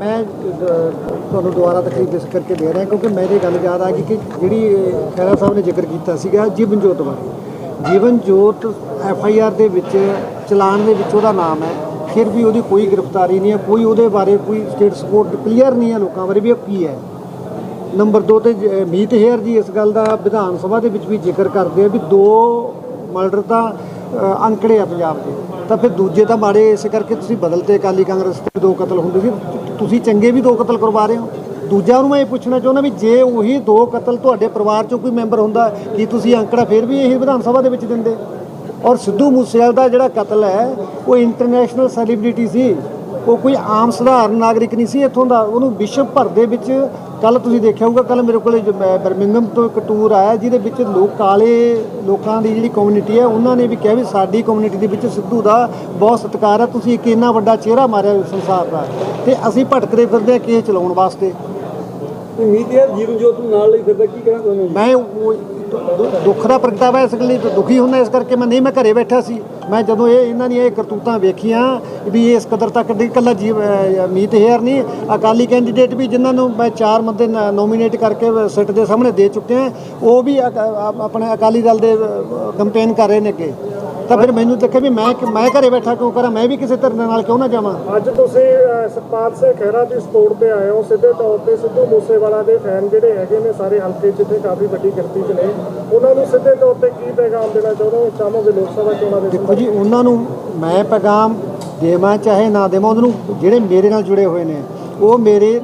ਮੈਂ ਤੁਹਾਨੂੰ ਦੁਬਾਰਾ ਤਕਰੀਬ ਇਸ ਕਰਕੇ ਦੇ ਰਿਹਾ ਕਿਉਂਕਿ ਮੇਰੇ ਗੱਲ ਯਾਦ ਆ ਗਈ ਕਿ ਜਿਹੜੀ ਅਹ, ਖਹਿਰਾ ਸਾਹਿਬ ਨੇ ਜ਼ਿਕਰ ਕੀਤਾ ਸੀਗਾ ਜੀਵਨ ਜੋਤ ਬਾਰੇ। ਜੀਵਨ ਜੋਤ ਐਫ ਆਈ ਆਰ ਦੇ ਵਿੱਚ ਚਲਾਨ ਦੇ ਵਿੱਚ ਉਹਦਾ ਨਾਮ ਹੈ। ਫਿਰ ਵੀ ਉਹਦੀ ਕੋਈ ਗ੍ਰਿਫਤਾਰੀ ਨਹੀਂ ਹੈ ਕੋਈ ਉਹਦੇ ਬਾਰੇ ਕੋਈ ਸਟੇਟ ਸਪੋਰਟ ਕਲੀਅਰ ਨਹੀਂ ਹੈ ਲੋਕਾਂ ਬਾਰੇ ਵੀ ਉਹ ਕੀ ਹੈ। ਨੰਬਰ 2 ਤੇ ਜ- ਮੀਤ ਹੇਅਰ ਜੀ ਇਸ ਗੱਲ ਦਾ ਵਿਧਾਨ ਸਭਾ ਦੇ ਵਿੱਚ ਵੀ ਜ਼ਿਕਰ ਕਰਦੇ ਆ ਵੀ ਦੋ ਮਰਡਰ ਤਾਂ ਅੰਕੜੇ ਆ ਪੰਜਾਬ ਦੇ। ਤਾਂ ਫਿਰ ਦੂਜੇ ਤਾਂ ਮਾੜੇ ਇਸ ਕਰਕੇ ਤੁਸੀਂ ਬਦਲਤੇ ਅਕਾਲੀ ਕਾਂਗਰਸ ਤੇ ਦੋ ਕਤਲ ਹੁੰਦੇ ਸੀ। ਤੁਸੀਂ ਚੰਗੇ ਵੀ ਦੋ ਕਤਲ ਕਰਵਾ ਰਹੇ ਹੋ। ਦੂਜਾ ਨੂੰ ਮੈਂ ਇਹ ਪੁੱਛਣਾ ਚਾਹੁੰਦਾ ਵੀ ਜੇ ਉਹੀ ਦੋ ਕਤਲ ਤੁਹਾਡੇ ਪਰਿਵਾਰ ਚੋਂ ਕੋਈ ਮੈਂਬਰ ਹੁੰਦਾ, ਕੀ ਤੁਸੀਂ ਅੰਕੜਾ ਫਿਰ ਵੀ ਇਹੀ ਵਿਧਾਨ ਸਭਾ ਦੇ ਵਿੱਚ ਦਿੰਦੇ? ਔਰ ਸਿੱਧੂ ਮੂਸੇਵਾਲ ਦਾ ਜਿਹੜਾ ਕਤਲ ਹੈ, ਉਹ ਇੰਟਰਨੈਸ਼ਨਲ ਸੈਲੀਬ੍ਰਿਟੀ ਸੀ। ਉਹ ਕੋਈ ਆਮ ਸਧਾਰਨ ਨਾਗਰਿਕ ਨਹੀਂ ਸੀ ਇੱਥੋਂ ਦਾ। ਉਹਨੂੰ ਵਿਸ਼ਵ ਭਰ ਦੇ ਵਿੱਚ ਕੱਲ ਤੁਸੀਂ ਦੇਖਿਆ ਹੋਊਗਾ ਕੱਲ ਮੇਰੇ ਕੋਲੇ ਬਰਮਿੰਗਮ ਤੋਂ ਇੱਕ ਟੂਰ ਆਇਆ ਜਿਹਦੇ ਵਿੱਚ ਲੋਕ ਕਾਲੇ ਲੋਕਾਂ ਦੀ ਜਿਹੜੀ ਕਮਿਊਨਿਟੀ ਹੈ ਉਹਨਾਂ ਨੇ ਵੀ ਕਿਹਾ ਵੀ ਸਾਡੀ ਕਮਿਊਨਿਟੀ ਦੇ ਵਿੱਚ ਸਿੱਧੂ ਦਾ ਬਹੁਤ ਸਤਿਕਾਰ ਹੈ ਤੁਸੀਂ ਇੱਕ ਇੰਨਾ ਵੱਡਾ ਚਿਹਰਾ ਮਾਰਿਆ ਸੰਸਾਰ ਦਾ। ਤੇ ਅਸੀਂ ਭਟਕਦੇ ਫਿਰਦੇ ਹਾਂ ਕੇਸ ਚਲਾਉਣ ਵਾਸਤੇ। ਹੈ ਜੀਵਨ ਜੋਤ ਨੂੰ ਨਾਲ ਲਈ ਫਿਰਦਾ ਕੀ ਕਹਿਣਾ ਤੁਹਾਨੂੰ ਮੈਂ ਦੁੱਖ ਦਾ ਪ੍ਰਗਟਾਵਾ ਇਸ ਲਈ ਦੁਖੀ ਹੁੰਦਾ, ਇਸ ਕਰਕੇ ਮੈਂ ਨਹੀਂ, ਮੈਂ ਘਰੇ ਬੈਠਾ ਸੀ। ਮੈਂ ਜਦੋਂ ਇਹ, ਇਹਨਾਂ ਦੀਆਂ ਇਹ ਕਰਤੂਤਾਂ ਵੇਖੀਆਂ ਵੀ ਇਸ ਕਦਰ ਤੱਕ ਦੀ ਇਕੱਲਾ ਜੀਵ, ਅਹ ਮੀਤ ਹੇਅਰ ਨਹੀਂ, ਅਕਾਲੀ ਕੈਂਡੀਡੇਟ ਵੀ ਜਿਨ੍ਹਾਂ ਨੂੰ ਮੈਂ ਚਾਰ ਬੰਦੇ ਨੋਮੀਨੇਟ ਕਰਕੇ ਸਿੱਟ ਦੇ ਸਾਹਮਣੇ ਦੇ ਚੁੱਕੇ ਹਾਂ ਉਹ ਵੀ ਅਕ- ਆਪਣੇ ਅਕਾਲੀ ਦਲ ਦੇ ਕੰਪੇਨ ਕਰ ਰਹੇ ਨੇ ਅੱਗੇ ਤਾਂ ਫਿਰ ਮੈਨੂੰ ਦੇਖਿਆ ਵੀ ਮੈਂ ਮੈਂ ਘਰੇ ਬੈਠਾ ਕਿਉਂ ਕਰਾਂ? ਮੈਂ ਵੀ ਕਿਸੇ ਧਰਨੇ ਨਾਲ ਕਿਉਂ ਨਾ ਜਾਵਾਂ? ਅੱਜ ਤੁਸੀਂ ਸਤਪਾਲ ਸਿੰਘ ਖਹਿਰਾ ਦੀ ਸਪੋਰਟ ਤੇ ਆਏ ਹੋ। ਸਿੱਧੇ ਤੌਰ ਤੇ ਸਿੱਧੂ ਮੂਸੇਵਾਲਾ ਦੇ ਫੈਨ ਜਿਹੜੇ ਹੈਗੇ ਨੇ ਸਾਰੇ ਹਲਕੇ ਜਿੱਥੇ ਕਾਫੀ ਵੱਡੀ ਗਿਣਤੀ 'ਚ ਨੇ। ਉਹਨਾਂ ਨੂੰ ਸਿੱਧੇ ਤੌਰ ਤੇ ਕੀ ਪੈਗਾਮ ਦੇਣਾ ਚਾਹੁੰਦੇ ਹੋ? ਚਾਹੋਗੇ ਲੋਕ ਸਭਾ ਚੋਣਾਂ ਦੇ ਦੇਖੋ ਜੀ ਉਹਨਾਂ ਨੂੰ ਮੈਂ ਪੈਗਾਮ ਦੇਵਾਂ ਚਾਹੇ ਨਾ ਦੇਵਾਂ ਉਹਨਾਂ ਨੂੰ ਜਿਹੜੇ ਮੇਰੇ ਨਾਲ ਜੁੜੇ ਹੋਏ ਨੇ ਉਹ ਮੇਰੇ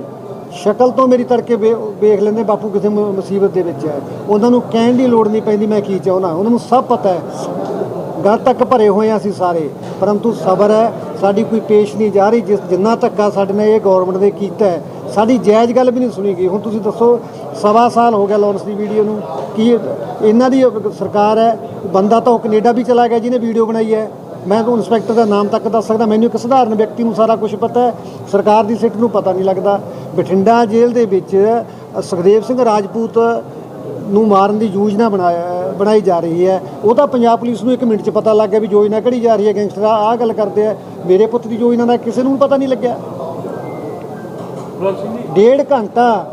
ਸ਼ਕਲ ਤੋਂ ਮੇਰੀ ਤੜਕੇ ਵੇਖ ਲੈਂਦੇ ਬਾਪੂ ਕਿਸੇ ਮੁਸੀਬਤ ਦੇ ਵਿੱਚ ਹੈ। ਉਹਨਾਂ ਨੂੰ ਕਹਿਣ ਦੀ ਲੋੜ ਨਹੀਂ ਪੈਂਦੀ ਮੈਂ ਕੀ ਚਾਹੁੰਦਾ। ਉਹਨਾਂ ਨੂੰ ਸਭ ਪਤਾ ਹੈ। ਗਲ ਤੱਕ ਭਰੇ ਹੋਏ ਹਾਂ ਅਸੀਂ ਸਾਰੇ। ਪਰੰਤੂ ਸਬਰ ਹੈ, ਸਾਡੀ ਕੋਈ ਪੇਸ਼ ਨਹੀਂ ਜਾ ਰਹੀ, ਜਿਸ ਜਿੰਨਾ ਧੱਕਾ ਸਾਡੇ ਨੇ ਇਹ ਗਵਰਨਮੈਂਟ ਨੇ ਕੀਤਾ ਹੈ, ਸਾਡੀ ਜਾਇਜ਼ ਗੱਲ ਵੀ ਨਹੀਂ ਸੁਣੀ ਗਈ। ਹੁਣ ਤੁਸੀਂ ਦੱਸੋ, ਸਵਾ ਸਾਲ ਹੋ ਗਿਆ ਲਾਂਚ ਦੀ ਵੀਡੀਓ ਨੂੰ, ਕੀ ਇਹਨਾਂ ਦੀ ਸਰਕਾਰ ਹੈ, ਬੰਦਾ ਤਾਂ ਉਹ ਕੈਨੇਡਾ ਵੀ ਚਲਾ ਗਿਆ ਜਿਹਨੇ ਵੀਡੀਓ ਬਣਾਈ ਹੈ। ਮੈਂ ਤੁਹਾਨੂੰ ਇੰਸਪੈਕਟਰ ਦਾ ਨਾਮ ਤੱਕ ਦੱਸ ਸਕਦਾ, ਮੈਨੂੰ ਇੱਕ ਸਧਾਰਨ ਵਿਅਕਤੀ ਨੂੰ ਸਾਰਾ ਕੁਝ ਪਤਾ ਹੈ, ਸਰਕਾਰ ਦੀ ਸਿੱਟ ਨੂੰ ਪਤਾ ਨਹੀਂ ਲੱਗਦਾ। ਬਠਿੰਡਾ ਜੇਲ੍ਹ ਦੇ ਵਿੱਚ ਸੁਖਦੇਵ ਸਿੰਘ ਰਾਜਪੂਤ ਨੂੰ ਮਾਰਨ ਦੀ ਯੋਜਨਾ ਬਣਾਇਆ ਬਣਾਈ ਜਾ ਰਹੀ ਹੈ। ਉਹ ਤਾਂ ਪੰਜਾਬ ਪੁਲਿਸ ਨੂੰ ਇੱਕ ਮਿੰਟ 'ਚ ਪਤਾ ਲੱਗ ਗਿਆ ਵੀ ਯੋਜਨਾ ਕਿਹੜੀ ਜਾ ਰਹੀ ਹੈ ਗੈਂਗਸਟਰ ਆਹ ਗੱਲ ਕਰਦੇ ਆ ਮੇਰੇ ਪੁੱਤ ਦੀ ਯੋਜਨਾ ਦਾ ਕਿਸੇ ਨੂੰ ਪਤਾ ਨਹੀਂ ਲੱਗਿਆ। ਡੇਢ ਘੰਟਾ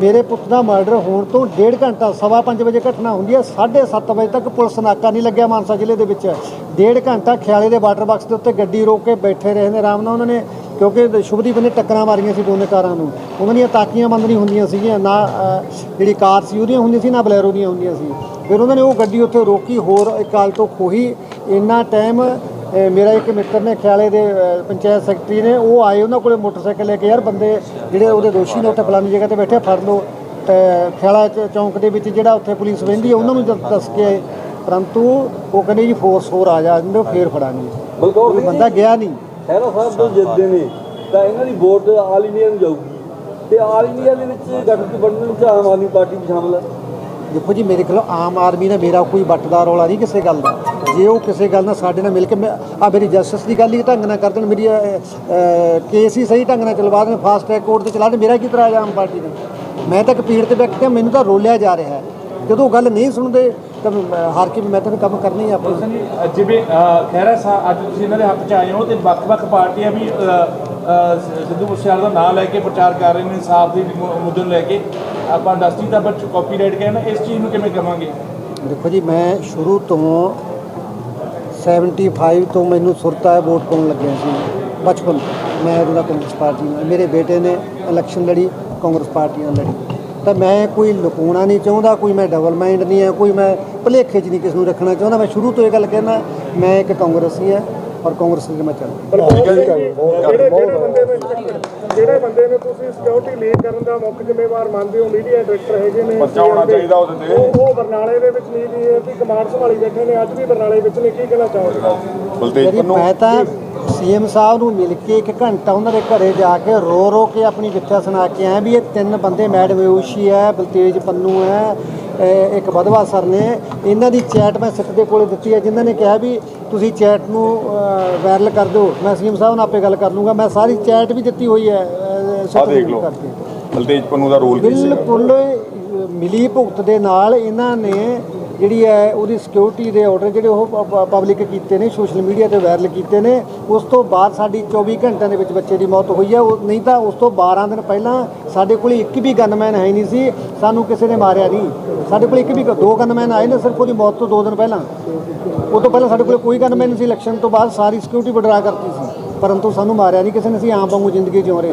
ਮੇਰੇ ਪੁੱਤ ਦਾ ਮਰਡਰ ਹੋਣ ਤੋਂ ਡੇਢ ਘੰਟਾ ਸਵਾ ਪੰਜ ਵਜੇ ਘਟਨਾ ਹੁੰਦੀ ਹੈ। 7:30 ਵਜੇ ਤੱਕ ਪੁਲਿਸ ਨਾਕਾ ਨਹੀਂ ਲੱਗਿਆ ਮਾਨਸਾ ਜ਼ਿਲ੍ਹੇ ਦੇ ਵਿੱਚ। ਡੇਢ ਘੰਟਾ ਖਿਆਲੇ ਦੇ ਵਾਟਰ ਬਾਕਸ ਦੇ ਉੱਤੇ ਗੱਡੀ ਰੋਕ ਕੇ ਬੈਠੇ ਰਹੇ ਨੇ। ਆਰਾਮ ਨਾਲ ਉਹਨਾਂ ਨੇ ਕਿਉਂਕਿ ਸ਼ੁਭਦੀਪ ਨੇ ਟੱਕਰਾਂ ਮਾਰੀਆਂ ਸੀ ਦੋਨੇ ਕਾਰਾਂ ਨੂੰ। ਉਹਨਾਂ ਦੀਆਂ ਤਾਕੀਆਂ ਬੰਦ ਨਹੀਂ ਹੁੰਦੀਆਂ ਸੀਗੀਆਂ ਨਾ ਜਿਹੜੀ ਕਾਰ ਸੀ ਉਹਦੀਆਂ ਹੁੰਦੀਆਂ ਸੀ ਨਾ ਬਲੈਰੋ ਦੀਆਂ ਹੁੰਦੀਆਂ ਸੀ। ਫਿਰ ਉਹਨਾਂ ਨੇ ਉਹ ਗੱਡੀ ਉੱਥੇ ਰੋਕੀ ਹੋਰ ਇੱਕ ਤੋਂ ਖੋਹੀ। ਇੰਨਾ ਟਾਈਮ ਮੇਰਾ ਇੱਕ ਮਿੱਤਰ ਨੇ ਖਿਆਲੇ ਦੇ ਪੰਚਾਇਤ ਸੈਕਟਰੀ ਨੇ ਉਹ ਆਏ ਉਹਨਾਂ ਕੋਲੇ ਮੋਟਰਸਾਈਕਲ ਲੈ ਕੇ ਯਾਰ ਬੰਦੇ ਜਿਹੜੇ ਉਹਦੇ ਦੋਸ਼ੀ ਨੇ ਉੱਥੇ ਫਲਾਣੀ ਜਗ੍ਹਾ ਤੇ ਬੈਠੇ ਫੜ ਲਓ। ਖਿਆਲਾ ਚੌਂਕ ਦੇ ਵਿੱਚ ਜਿਹੜਾ ਉੱਥੇ ਪੁਲਿਸ ਵਹਿੰਦੀ ਹੈ ਉਹਨਾਂ ਨੂੰ ਜਦ ਦੱਸ ਕੇ ਆਏ। ਪਰੰਤੂ ਉਹ ਕਹਿੰਦੇ ਜੀ ਫੋਰਸ ਹੋਰ ਆ ਜਾ ਇਹਨੂੰ ਫੇਰ ਫੜਾਂਗੇ। ਉਹ ਬੰਦਾ ਗਿਆ ਨਹੀਂ। ਖਹਿਰਾ ਸਾਹਿਬ ਤੋਂ ਜਿੱਤਦੇ ਨੇ ਤਾਂ ਇਹਨਾਂ ਦੀ ਵੋਟ ਆਲ ਇੰਡੀਆ ਨੂੰ ਜਾਊਗੀ। ਤੇ ਆਲ ਇੰਡੀਆ ਦੇ ਵਿੱਚ ਗੱਠ ਬਣਨ ਵਿੱਚ ਆਮ ਆਦਮੀ ਪਾਰਟੀ ਵੀ ਸ਼ਾਮਲ ਹੈ ਦੇਖੋ ਜੀ ਮੇਰੇ ਕੋਲ ਆਮ ਆਦਮੀ ਨਾਲ ਮੇਰਾ ਕੋਈ ਵੱਟਦਾ ਰੌਲਾ ਨਹੀਂ ਕਿਸੇ ਗੱਲ ਦਾ। ਜੇ ਉਹ ਕਿਸੇ ਗੱਲ ਨਾਲ ਸਾਡੇ ਨਾਲ ਮਿਲ ਕੇ ਆ ਮੇਰੀ ਜਸਟਿਸ ਦੀ ਗੱਲ ਹੀ ਢੰਗ ਨਾਲ ਕਰ ਦੇਣ ਮੇਰੀ ਕੇਸ ਹੀ ਸਹੀ ਢੰਗ ਨਾਲ ਚਲਵਾ ਦੇਣ ਫਾਸਟ ਟਰੈਕ ਕੋਰਟ ਤੇ ਚਲਾ ਦੇਣ ਮੇਰਾ ਕੀ ਤਰ੍ਹਾਂ ਆਮ ਪਾਰਟੀ ਨੇ ਮੈਂ ਤਾਂ ਇੱਕ ਪੀੜ ਤੇ ਵਿਅਕਤੀ ਹਾਂ ਮੈਨੂੰ ਤਾਂ ਰੋਲਿਆ ਜਾ ਰਿਹਾ ਜਦੋਂ ਗੱਲ ਨਹੀਂ ਸੁਣਦੇ ਕੇ ਵੀ ਮੈਂ ਤਾਂ ਕੰਮ ਕਰਨਾ ਹੀ ਆ ਆਪਣਾ। ਸਿੰਘ ਜੀ ਜਿਵੇਂ ਖਹਿਰਾ ਸਾਹਿਬ ਅੱਜ ਤੁਸੀਂ ਇਹਨਾਂ ਦੇ ਹੱਥ 'ਚ ਆਏ ਹੋ ਤੇ ਵੱਖ-ਵੱਖ ਪਾਰਟੀਆਂ ਵੀ ਸਿੱਧੂ ਮੂਸੇਵਾਲੇ ਦਾ ਨਾਮ ਲੈ ਕੇ ਪ੍ਰਚਾਰ ਕਰ ਰਹੇ ਨੇ ਇਨਸਾਫ ਦੀ ਮੁੱਦੇ ਨੂੰ ਲੈ ਕੇ। ਆਪਾਂ ਇੰਡਸਟਰੀ ਦਾ ਬੱਚ ਕਾਪੀਰਾਈਟ ਕਹਿੰਦੇ ਇਸ ਚੀਜ਼ ਨੂੰ ਕਿਵੇਂ ਕਵਾਂਗੇ? ਦੇਖੋ ਜੀ ਮੈਂ ਸ਼ੁਰੂ ਤੋਂ 75 ਤੋਂ ਮੈਨੂੰ ਸੁਰਤਾ ਹੈ ਵੋਟ ਪਾਉਣ ਲੱਗਿਆ ਸੀ। ਬਚਪਨ ਤੋਂ। ਮੈਂ ਉਹਦਾ ਕਾਂਗਰਸ ਪਾਰਟੀ ਮੇਰੇ ਬੇਟੇ ਨੇ ਇਲੈਕਸ਼ਨ ਲੜੀ ਕਾਂਗਰਸ ਪਾਰਟੀ ਨਾਲ ਲੜੀ। ਤਾਂ ਮੈਂ ਕੋਈ ਲੁਕਾਉਣਾ ਨਹੀਂ ਚਾਹੁੰਦਾ ਕੋਈ ਮੈਂ ਡਬਲ ਮਾਈਂਡ ਨਹੀਂ ਹੈ ਕੋਈ ਮੈਂ ਭੁਲੇਖੇ 'ਚ ਨਹੀਂ ਕਿਸ ਨੂੰ ਰੱਖਣਾ ਚਾਹੁੰਦਾ। ਮੈਂ ਸ਼ੁਰੂ ਤੋਂ ਇਹ ਗੱਲ ਕਹਿਣਾ ਮੈਂ ਇੱਕ ਕਾਂਗਰਸੀ ਹੈ ਔਰ ਕਾਂਗਰਸ ਦੇ ਮੈਂ ਚੱਲਦਾ ਜਿਹੜੇ ਬੰਦੇ ਨੂੰ ਜਿਹੜੇ ਬੰਦੇ ਨੂੰ ਤੁਸੀਂ ਸਿਕਿਉਰਿਟੀ ਲੀਕ ਕਰਨ ਦਾ ਮੁੱਖ ਜ਼ਿੰਮੇਵਾਰ ਮੰਨਦੇ ਹੋ ਮੀਡੀਆ ਡਾਇਰੈਕਟਰ ਹੈਗੇ ਨੇ ਬੱਚਾ ਹੋਣਾ ਚਾਹੀਦਾ ਉਹਦੇ ਤੇ। ਉਹ ਬਰਨਾਲੇ ਦੇ ਵਿੱਚ ਨਹੀਂ ਦੀ ਹੈ ਕਿ ਕਮਾਂਡ ਸੰਭਾਲੀ ਬੈਠੇ ਨੇ ਅੱਜ ਵੀ ਬਰਨਾਲੇ ਵਿੱਚ ਨੇ ਕੀ ਕਹਿਣਾ ਚਾਹੋਗੇ? ਜਿਹੜੀ ਮੈਂ ਤਾਂ ਸੀਐਮ ਸਾਹਿਬ ਨੂੰ ਮਿਲ ਕੇ ਇੱਕ ਘੰਟਾ ਉਹਨਾਂ ਦੇ ਘਰੇ ਜਾ ਕੇ ਰੋ ਰੋ ਕੇ ਆਪਣੀ ਵਿਥਿਆ ਸੁਣਾ ਕੇ ਆਇਆ ਵੀ ਇਹ ਤਿੰਨ ਬੰਦੇ ਮੈਡਮ ਵਿਊਸ਼ੀ ਹੈ ਬਲਤੇਜ ਪੰਨੂ ਹੈ ਇੱਕ ਬਧਵਾ ਸਰ ਨੇ। ਇਹਨਾਂ ਦੀ ਚੈਟ ਮੈਂ ਸਿੱਟ ਦੇ ਕੋਲੇ ਦਿੱਤੀ ਹੈ ਜਿਨ੍ਹਾਂ ਨੇ ਕਿਹਾ ਵੀ ਤੁਸੀਂ ਚੈਟ ਨੂੰ ਵਾਇਰਲ ਕਰ ਦਿਓ। ਮੈਂ ਸੀਐਮ ਸਾਹਿਬ ਨਾਲ ਆਪੇ ਗੱਲ ਕਰ ਲੂੰਗਾ। ਮੈਂ ਸਾਰੀ ਚੈਟ ਵੀ ਦਿੱਤੀ ਹੋਈ ਹੈ ਆਹ ਦੇਖ ਲਓ। ਬਲਤੇਜ ਪੰਨੂ ਦਾ ਰੋਲ ਕੀ ਸੀ ਬਿਲਕੁਲ ਮਿਲੀ ਭੁਗਤ ਦੇ ਨਾਲ ਇਹਨਾਂ ਨੇ ਜਿਹੜੀ ਹੈ ਉਹਦੀ ਸਿਕਿਉਰਿਟੀ ਦੇ ਆਰਡਰ ਜਿਹੜੇ ਉਹ ਪਬਲਿਕ ਕੀਤੇ ਨੇ ਸੋਸ਼ਲ ਮੀਡੀਆ ਤੇ ਵਾਇਰਲ ਕੀਤੇ ਨੇ ਉਸ ਤੋਂ ਬਾਅਦ ਸਾਡੀ 24 ਘੰਟਿਆਂ ਦੇ ਵਿੱਚ ਬੱਚੇ ਦੀ ਮੌਤ ਹੋਈ ਹੈ। ਉਹ ਨਹੀਂ ਤਾਂ ਉਸ ਤੋਂ 12 ਦਿਨ ਪਹਿਲਾਂ ਸਾਡੇ ਕੋਲ ਇੱਕ ਵੀ ਗਨਮੈਨ ਹੈ ਨਹੀਂ ਸੀ ਸਾਨੂੰ ਕਿਸੇ ਨੇ ਮਾਰਿਆ ਨਹੀਂ। ਸਾਡੇ ਕੋਲ ਇੱਕ ਵੀ ਦੋ ਗਨਮੈਨ ਆਏ ਨੇ ਸਿਰਫ ਉਹਦੀ ਮੌਤ ਤੋਂ 2 ਦਿਨ ਪਹਿਲਾਂ। ਉਹ ਤੋਂ ਪਹਿਲਾਂ ਸਾਡੇ ਕੋਲ ਕੋਈ ਗਨਮੈਨ ਨਹੀਂ ਸੀ ਇਲੈਕਸ਼ਨ ਤੋਂ ਬਾਅਦ ਸਾਰੀ ਸਿਕਿਉਰਿਟੀ ਵਿਡਰਾ ਕਰਤੀ ਸੀ। ਪਰੰਤੂ ਸਾਨੂੰ ਮਾਰਿਆ ਨਹੀਂ ਕਿਸੇ ਨੇ ਅਸੀਂ ਆਮ ਵਾਂਗੂ ਜ਼ਿੰਦਗੀ ਜਿਉ ਰਹੇ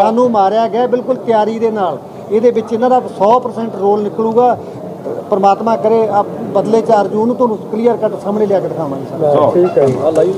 ਸਾਨੂੰ ਮਾਰਿਆ ਗਿਆ ਬਿਲਕੁਲ ਤਿਆਰੀ ਦੇ ਨਾਲ। ਇਹਦੇ ਵਿੱਚ ਇਹਨਾਂ ਦਾ 100% ਰੋਲ ਨਿਕਲੂਗਾ। ਪਰਮਾਤਮਾ ਕਰੇ ਆ ਬਦਲੇ 4 ਜੂਨ ਨੂੰ ਤੁਹਾਨੂੰ ਕਲੀਅਰ ਕੱਟ ਸਾਹਮਣੇ ਲਿਆ ਕੇ ਦਿਖਾਵਾਂਗੇ ਸਰ। ਠੀਕ ਹੈ ਆ ਲਾਈਵ